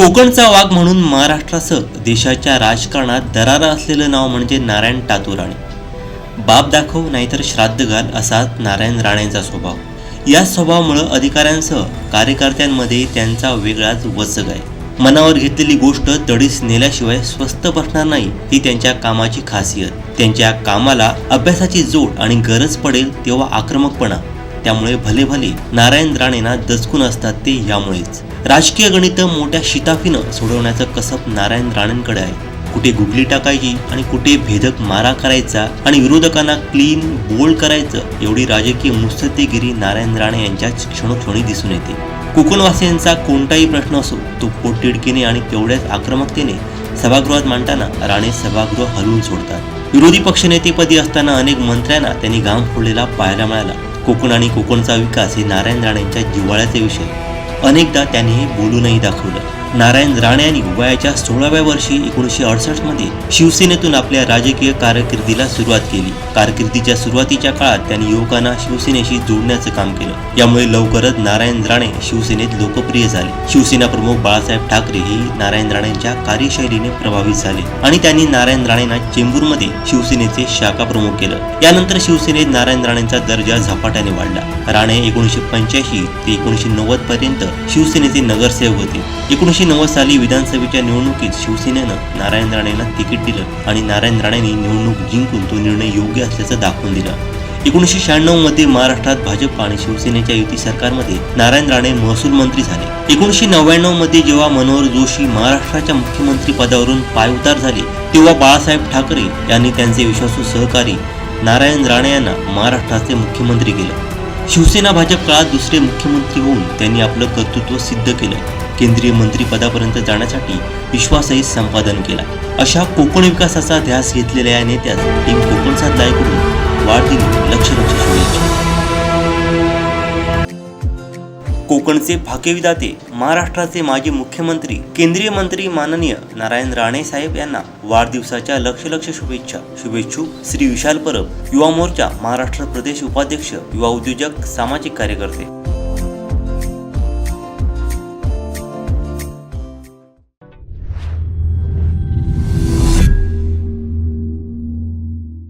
कोकणचा वाघ म्हणून महाराष्ट्रासह देशाच्या राजकारणात दरारा असलेलं नाव म्हणजे नारायण टातुराणे बाप दाखव नाहीतर श्राद्ध घाल असा नारायण राणेंचा स्वभाव. या स्वभावामुळं अधिकाऱ्यांसह कार्यकर्त्यांमध्ये त्यांचा वेगळाच वचक आहे. मनावर घेतलेली गोष्ट तडीस नेल्याशिवाय स्वस्त बसणार नाही ती त्यांच्या कामाची खासियत. त्यांच्या कामाला अभ्यासाची जोड आणि गरज पडेल तेव्हा आक्रमकपणा. त्यामुळे भले भले नारायण राणेंना दचकून असतात ते यामुळेच. राजकीय गणित मोठ्या शिताफीनं सोडवण्याचं कसब नारायण राणेंकडे आहे. कुठे गुगली टाकायची आणि कुठे भेदक मारा करायचा आणि विरोधकांना क्लीन बोल्ड करायचं एवढी राजकीय मुत्सद्देगिरी नारायण राणे यांच्या क्षणोक्षणी दिसून येते. कोकणवासियांचा कोणताही प्रश्न असो तो पोटतिडकीने आणि तेवढ्याच आक्रमकतेने सभागृहात मांडताना राणे सभागृह हलवून सोडतात. विरोधी पक्षनेतेपदी असताना अनेक मंत्र्यांना त्यांनी घाम फोडलेला पाहायला मिळाला. कोकण आणि कोकणचा विकास हे नारायण राणेंच्या जिव्हाळ्याचे विषय. अनेकदा त्याने हे बोलूनही दाखवलं. नारायण राणे यांनी वयाच्या सोळाव्या वर्षी एकोणीसशे अडसष्टमध्ये शिवसेनेतून आपल्या राजकीय कारकिर्दीला सुरुवात केली. कारकिर्दीच्या सुरुवातीच्या काळात त्यांनी युवकांना शिवसेनेशी जोडण्याचं काम केलं. यामुळे लवकरच नारायण राणे शिवसेनेत लोकप्रिय झाले. शिवसेना प्रमुख बाळासाहेब ठाकरे हे नारायण राणेंच्या कार्यशैलीने प्रभावित झाले आणि त्यांनी नारायण राणेंना चेंबूरमध्ये शिवसेनेचे शाखा प्रमुख केलं. यानंतर शिवसेनेत नारायण राणेंचा दर्जा झपाट्याने वाढला. राणे एकोणीसशे पंच्याऐंशी ते एकोणीसशे नव्वद पर्यंत शिवसेनेचे नगरसेवक होते. एकोणीसशे नव्वद साली विधानसभेच्या निवडणुकीत शिवसेनेनं नारायण राणेंना तिकीट दिलं आणि नारायण राणेंनी निवडणूक जिंकून तो निर्णय योग्य असल्याचं दाखवून दिलं. एकोणीसशे शहाण्णवमध्ये महाराष्ट्रात भाजप आणि शिवसेनेच्या युती सरकारमध्ये नारायण राणे महसूल मंत्री झाले. एकोणीसशे नव्याण्णवमध्ये जेव्हा मनोहर जोशी महाराष्ट्राच्या मुख्यमंत्री पदावरून पायउतार झाले तेव्हा बाळासाहेब ठाकरे यांनी त्यांचे विश्वासू सहकारी नारायण राणे यांना महाराष्ट्राचे मुख्यमंत्री केलं. शिवसेना भाजप काळात दुसरे मुख्यमंत्री होऊन त्यांनी आपलं कर्तृत्व सिद्ध केलं. केंद्रीय मंत्रीपदापर्यंत जाण्यासाठी विश्वासही संपादन केला. अशा कोकण विकासाचा ध्यास घेतलेल्या या नेत्यास टीम कोकणचा करून वाढदिनी लक्ष लक्ष शुभेच्छा. कोकणचे भाग्यविदाते महाराष्ट्राचे माजी मुख्यमंत्री केंद्रीय मंत्री माननीय नारायण राणे साहेब यांना वाढदिवसाच्या लक्ष लक्ष शुभेच्छा. शुभेच्छू श्री विशाल परब युवा मोर्चा महाराष्ट्र प्रदेश उपाध्यक्ष युवा उद्योजक सामाजिक कार्यकर्ते.